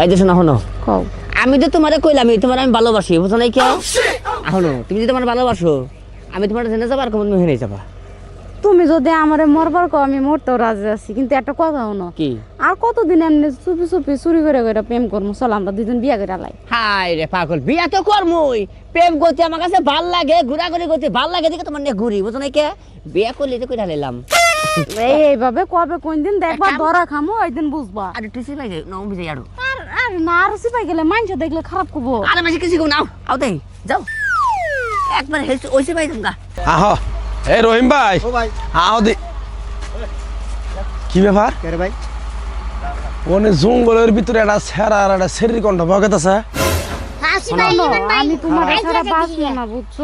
এই যে শোনো শোনো। আমি তো তোমারে কইলাম আমি তোমার আমি ভালোবাসি বুঝো নাই কে শোনো তুমি যদি তোমার ভালোবাসো আমি তোমার জেনে যাব আর কোন হেরে যাবা। তুমি যদি আমারে মরবার কও আমি মরতেও রাজি আছি। কিন্তু একটা কথা হনো কি? আর কতদিন এমনি চুপি চুপি চুরি করে করে প্রেম করব চল আমরা দুজন বিয়া করে লাই। হাই রে পাগল বিয়া তো করমুই। প্রেম করতে আমার কাছে ভালো লাগে ঘোরাঘুরি করতে ভালো লাগে দেখে তোমার নিয়ে ঘুরি বুঝো নাই কে বিয়া করলে তো কইরা লাইলাম এই এইভাবে কবে কোন দিন দেখবা ধরা খামো ওই দিন বুঝবা। আর টুসি লাগে নাও বুঝে আরও। আর না আর সিপাই গেলে মানুষ দেখলে খারাপ করব। আরে মাসে কিছু নাও আও। দেই যাও। একবার হেসে ওইসে পাই তোমরা আহ এই রহিম ভাই। ও ভাই। আহ দি। কি ব্যাপার? কে ভাই? ওনে জঙ্গলের ভিতরে একটা সেরা আর একটা শরীর কণ্ঠ ভগত আছে শোনো, আমি তোমার ছাড়া বাঁচবো না বুঝছ?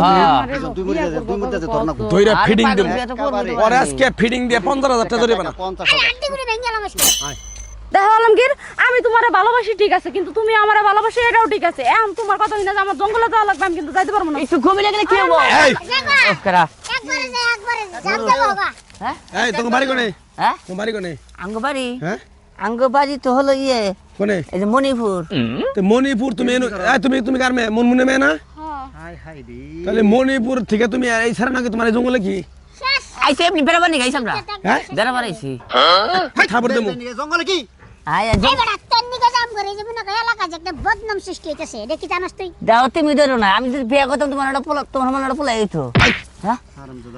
হ্যাঁ, দুই বিয়া মিনিট আছে। দইরা ফিডিং দেব। ওরে আজকে ফিডিং দিয়ে পঞ্চাশ হাজার টাকা ধরে না। পঞ্চাশ টাকা দেখো আলমগীর আমি তোমারে ভালোবাসি ঠিক আছে কিন্তু তুমি আমারে ভালোবাসি এটাও ঠিক আছে। এখন তোমার কথা যে আমার জঙ্গলে যাওয়া লাগবে আমি কিন্তু যাইতে পারব না। একটু ঘুমিয়ে গেলে কি হব? এই। একবারে যাই বাবা। হ্যাঁ? এই তোমার বাড়ি কোনে? হ্যাঁ? তোমার বাড়ি কোনে? আঙ্গবাড়ি। হ্যাঁ? আঙ্গবাড়ি তো হলো ইয়ে কোনে? এই যে মণিপুর। তো মণিপুর তুমি তুমি তুমি কার মেয়ে? মনমুনে মেয়ে না? হাই হাই রে। তাহলে মণিপুর থেকে তুমি এই ছাড়া নাকি তোমার জঙ্গলে কি? আইসে এমনি বেড়াবার নি গাইছি আমরা। হ্যাঁ? বেড়াবার আইছি। খাবার দেবো। জঙ্গলে কি? আয় এটা কি হ্যাঁ?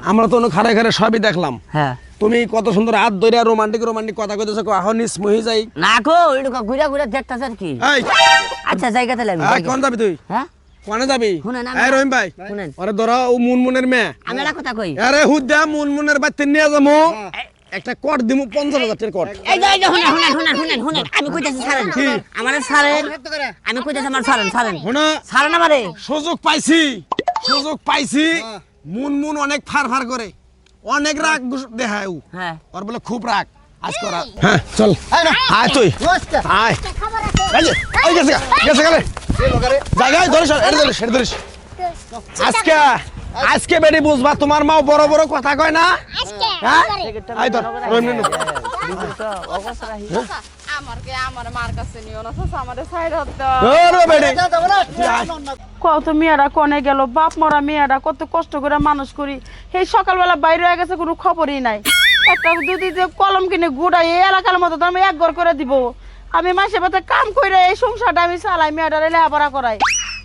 আমরা তো খারে খারে সবই দেখলাম। হ্যাঁ। তুমি কত সুন্দর হাত ধরে রোমান্টিক রোমান্টিক কথা কইতেছো কো আহ নিস মহি যাই। না গো একটু ঘুরা ঘুরা দেখতেছে আর কি। এই। আচ্ছা জায়গা তাহলে আমি এই যাই গে। কোন যাবি তুই? হ্যাঁ? কোনে যাবি? শুনেন, আমি- এই রহিম ভাই। শুনেন। আরে ধরো ও মুনমুনের মেয়ে। আমি একটা কথা কই। আরে হুদ্দা মুনমুনের বাড়িতে নিয়ে যাব একটা কট দিমু পঞ্চাশ হাজার টাকার কট এই যে আমি কইতাছি ছাড়েন। আমার ছাড়েন আমি কইতাছি আমার ছাড়েন ছাড়েন। শোনো ছাড়েন আমারে। সুযোগ পাইছি সুযোগ পাইছি। মুনমুন অনেক ফার ফার করে। অনেক রাগ দেখায় হ্যাঁ। ওর বলে খুব রাগ। আজ করা। হ্যাঁ চল। আয় তুই। আয়। এই গেছে গেছে গেলে জায়গায় ধরিস এটা ধরিস এটা ধরিস। আজকে আজকে বেড়ি বুঝবা তোমার মাও বড় বড় কথা কয় না? হ্যাঁ? আই ধর রহিম নিনু। আমার কে আমার মার কাছে নিও না আমার সাইড হতে ওরে বেড়ি। কত মেয়েরা কনে গেল বাপ মরা মেয়েরা কত কষ্ট করে মানুষ করি। এই সকালবেলা বাইরে হয়ে গেছে কোনো খবরই নাই। একটা দুদি যে কলম কিনে গুড়াই এই এলাকার মতো তো আমি এক ঘর করে দিব। আমি মাসে পথে কাম করে এই সংসারটা আমি চালাই মেয়েটা লেখাপড়া করাই।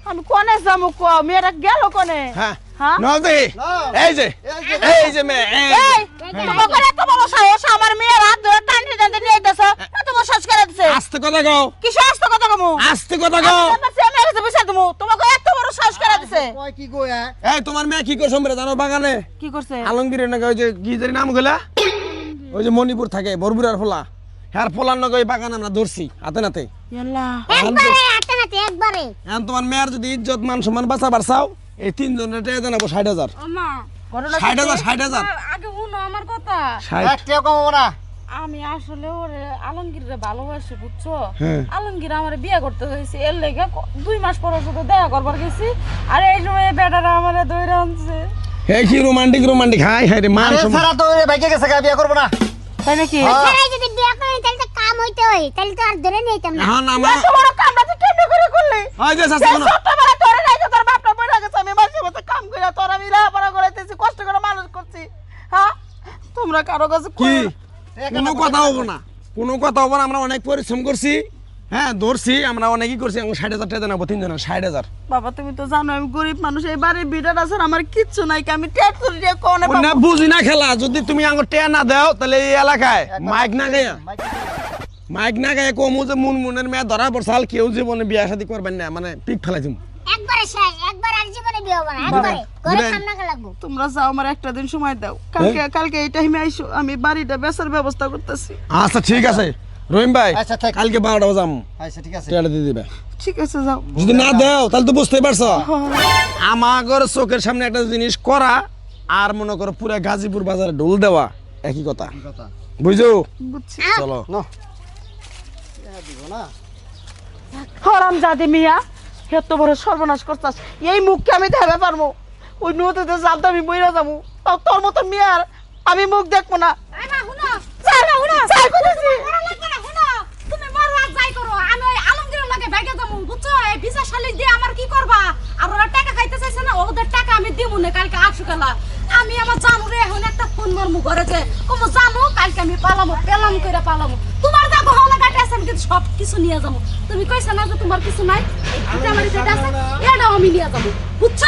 আমি কনে যাব ক মেয়েরা গেল কনে? হ্যাঁ। হ্যাঁ? এই যে এই যে মেয়ে এই যে। এই তোমার করে এত বড় সাহস আমার মেয়ের হাত ধরে টানতে টানতে নিয়ে যাইতেছ এত বড় সাহস করে দিছে? আস্তে কথা কও। কি সাহস কথা কমু? আস্তে কথা কও। তোমাকে এত বড় সাহস করে দিছে? কয় কি গোয়া এই তোমার মেয়ে কি করছ মেরে জানো বাগানে? কি করছে? আলমগীরের নাকি ওই যে কি নাম গেলা ওই যে মণিপুর থাকে বরবুরার ফোলা। হ্যার ফোলার নাকি ওই বাগান আমরা ধরছি হাতে নাতে। একবারে তোমার মেয়ের যদি ইজ্জত মান সম্মান বাঁচাবার চাও এই তিনজনের টাকা জানাব ষাট হাজার। ষাট হাজার ষাট হাজার। আগে শুনো আমার কথা। ষাট। একটা কমাবো না। আমি আসলে ওরে আলমগীরে ভালোবাসি বুঝছ? হ্যাঁ। আলমগীর আমার বিয়ে করতে হয়েছে এর লেগে দুই মাস পর ওর সাথে দেখা করবার গেছি। আর এই সময় বেটারা আমার দৌড়ে আনছে। এই কি রোমান্টিক রোমান্টিক হাই হাই রে মান সারা তো বাইকে গেছে গা বিয়া করব না। তাই নাকি? তারাই যদি বিয়ে করেন তাহলে তো কাম হইতে হয়। তাহলে তো আর ধরে নিতাম না। এখন আমার বড় কামটা কেমনে করে করলি? যে তোর বাপটা বইরা গেছে আমি মাসে মতো কাম করে তোর আমি লেখাপড়া করাইতেছি কষ্ট করে মানুষ করছি হ্যাঁ তোমরা কারও কাছে কি। কোনো কথা হব না। কোনো কথা হব না আমরা অনেক পরিশ্রম করছি। হ্যাঁ ধরছি আমরা অনেকই করছি আমরা ষাট হাজার টাকা তিনজনের ষাট হাজার। বাবা তুমি তো জানো আমি গরিব মানুষ এই বাড়ির বিটার আছে আমার কিচ্ছু নাই আমি ট্যাক্টর দিয়ে কোনে না বুঝি না খেলা যদি তুমি আঙুর টেয়া না দাও তাহলে এই এলাকায় মাইক না গায়া। মাইক না। গায়ে কমু যে মুন মুনের মেয়ে ধরা পড়ছাল কেউ জীবনে বিয়া শাদি করবেন না মানে পিক ফেলাই দিম। একবারে শেষ একবার আর জীবনে বিয়ে হবে না একবারে। করে দিবেন। সামনে লাগবো। তোমরা যাও আমার একটা দিন সময় দাও। কালকে হ্যাঁ? কালকে এই টাইমে আইসো আমি বাড়িটা বেচার ব্যবস্থা করতেছি। আচ্ছা ঠিক আছে। রহিম ভাই আচ্ছা, থাক। কালকে আচ্ছা ঠিক আছে। টেয়াটা দিয়ে দিবে। ঠিক আছে যাও। যদি না দাও তাহলে তো বুঝতেই পারছ। আমার চোখের সামনে একটা জিনিস করা আর মনে করো পুরো গাজীপুর বাজারে ঢোল দেওয়া একই কথা। বুঝছ? বুঝছি। চলো। না। হরাম জাদি মিয়া এত বড় সর্বনাশ করতাস এই মুখকে আমি দেখাবে পারব। ওই নদীতে জানতে আমি বইরা যাব। তাও তোর মতো মেয়ার আমি মুখ দেখব না। আমি আমার জানুরে এখন একটা ফোন মারমু ঘরেছে জানো কালকে আমি পালামো পেলাম করে পালামো। তোমার কিন্তু সব কিছু নিয়ে যাব। তুমি কইছ না যে তোমার কিছু নাই? ভিটা যেটা আমি নিয়ে যাব। বুঝছ?